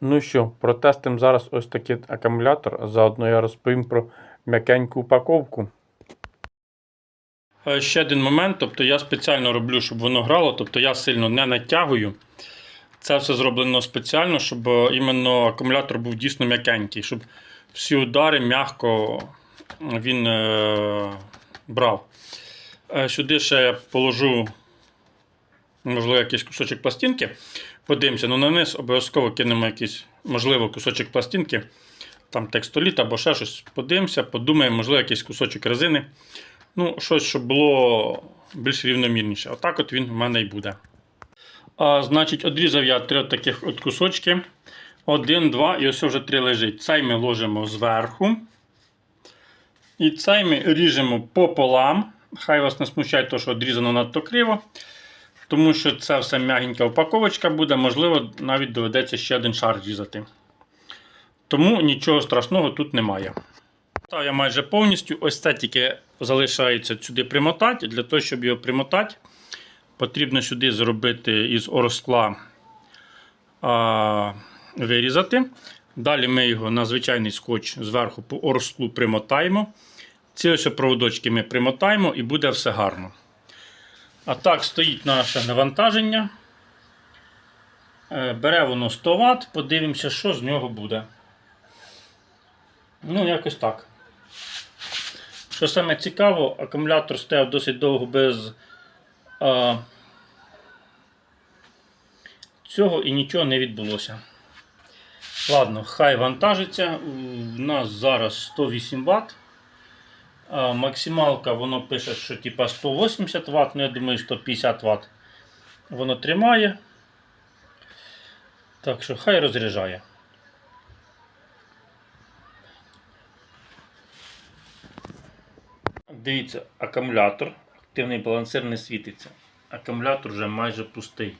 Ну що, протестимо зараз ось такий акумулятор, заодно я розповім про м'якеньку упаковку. Е, Ще один момент, тобто я спеціально роблю, щоб воно грало, тобто я сильно не натягую. Це все зроблено спеціально, щоб е, іменно акумулятор був дійсно м'якенький, щоб всі удари м'яко він е, брав. Сюди ще я положу, можливо, якийсь кусочок пластинки. Подивимося, ну на низ обов'язково кинемо якийсь, можливо, кусочок пластинки, там текстоліт або ще щось. Подивимося, подумаємо, можливо, якийсь кусочок резини. Ну, щось, щоб було більш рівномірніше. Отак от він в мене і буде. А, значить, одрізав я три от таких от кусочки. Один, два, і ось вже три лежить. Цей ми ложимо зверху. І цей ми ріжемо пополам. Хай вас не смущає, те, що одрізано надто криво. Тому що це все м'ягенька упаковочка буде, можливо, навіть доведеться ще один шар різати. Тому нічого страшного тут немає. Та я майже повністю. Ось це тільки залишається сюди примотати. Для того, щоб його примотати, потрібно сюди зробити із ороскла а, вирізати. Далі ми його на звичайний скотч зверху по оросклу примотаємо. Ці ось проводочки ми примотаємо і буде все гарно. А так стоїть наше навантаження. Е, Бере воно 100 Вт, подивимося, що з нього буде. Ну, якось так. Що саме цікаво, акумулятор стояв досить довго без а, цього і нічого не відбулося. Ладно, хай вантажиться. У нас зараз 108 Вт. Максималка воно пише, що типа 180 Вт, ну я думаю 150 Вт. Воно тримає. Так що хай розряджає. Дивіться, акумулятор, активний балансир не світиться. Акумулятор вже майже пустий.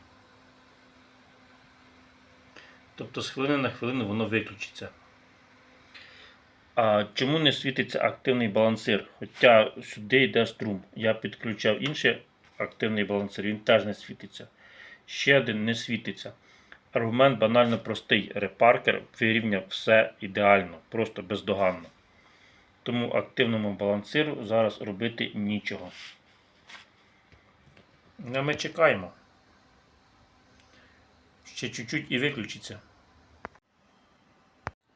Тобто з хвилини на хвилину воно виключиться. А чому не світиться активний балансир? Хоча сюди йде струм. Я підключав інший активний балансир, він теж не світиться. Ще один не світиться. Аргумент банально простий. Репаркер вирівняв все ідеально, просто бездоганно. Тому активному балансиру зараз робити нічого. Ну, ми чекаємо. Ще чуть-чуть і виключиться.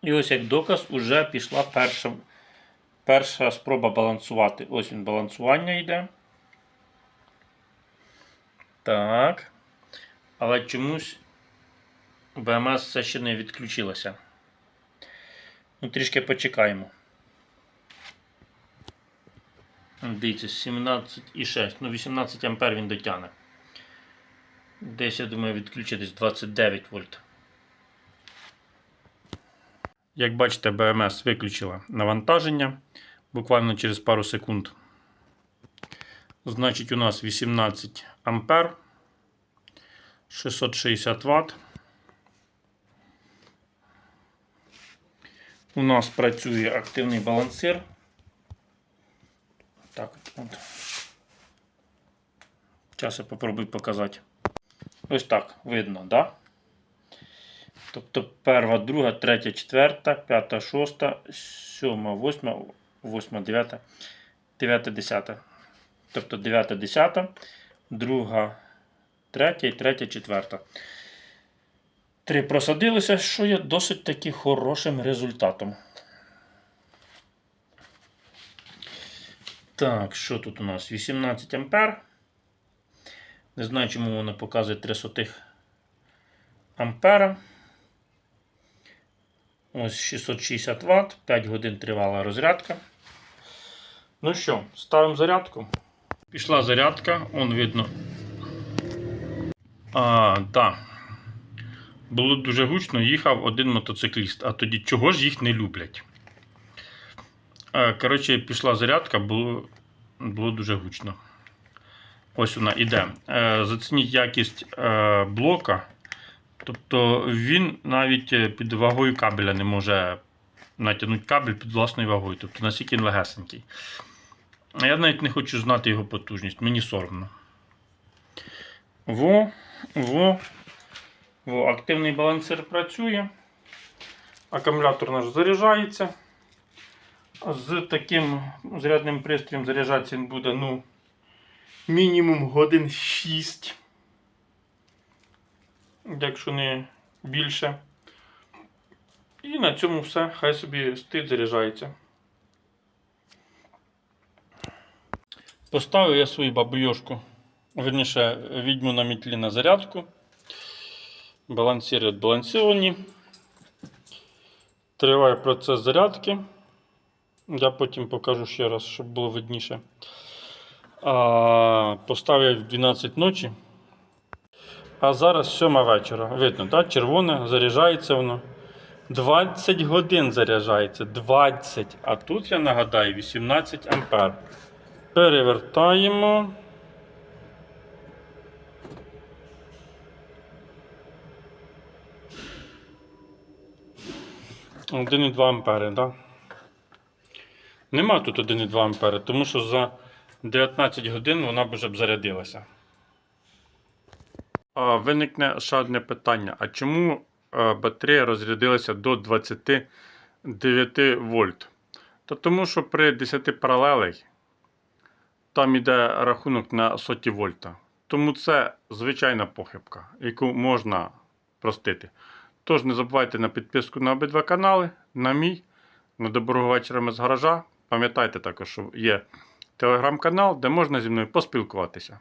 І ось як доказ уже пішла перша, перша спроба балансувати. Ось він балансування йде. Так. Але чомусь БМС все ще не відключилося. Ну, трішки почекаємо. Дивіться, 17,6. Ну, 18 ампер він дотягне. Десь, я думаю, відключитись 29 вольт. Як бачите, БМС виключила навантаження буквально через пару секунд. Значить, у нас 18 ампер, 660 Вт. У нас працює активний балансир. Так от. Зараз я попробую показати. Ось так видно, да? Тобто перша, друга, третя, четверта, п'ята, шоста, сьома, восьма, восьма, дев'ята, дев'ята, десята. Тобто дев'ята, десята, друга, третя і третя, четверта. Три просадилися, що є досить таки хорошим результатом. Так, що тут у нас? 18 ампер. Не знаю, чому воно показує 300 ампера. Ось 660 Вт, 5 годин тривала розрядка. Ну що, ставимо зарядку. Пішла зарядка, он видно. А, так. Було дуже гучно, їхав один мотоцикліст. А тоді чого ж їх не люблять? Е, Коротше, пішла зарядка, було, було дуже гучно. Ось вона іде. Е, Зацініть якість е, блока. Тобто він навіть е, під вагою кабеля не може натягнути кабель під власною вагою. Тобто настільки він легесенький. Я навіть не хочу знати його потужність, мені соромно. Во, во, во, активний балансир працює. Акумулятор наш заряджається. З таким зарядним пристроєм заряджатися він буде ну, мінімум годин 6. Якщо не більше. І на цьому все. Хай собі стоїть, заряджається. Поставив я свою бабуйошку, верніше, відьму на мітлі на зарядку. Балансири відбалансовані. Триває процес зарядки. Я потім покажу ще раз, щоб було видніше. А, поставив в 12 ночі. А зараз 7 вечора. Видно, так? червоне, заряджається воно. 20 годин заряджається. 20. А тут я нагадаю 18 ампер. Перевертаємо. Один і 2 ампери, так? Нема тут 1,2 ампери, тому що за 19 годин вона б вже б зарядилася. Виникне ще одне питання. А чому е, батарея розрядилася до 29 вольт? Та тому що при 10 паралелей там йде рахунок на соті вольта. Тому це звичайна похибка, яку можна простити. Тож не забувайте на підписку на обидва канали, на мій, на доброго вечора з гаража. Пам'ятайте також, що є телеграм-канал, де можна зі мною поспілкуватися.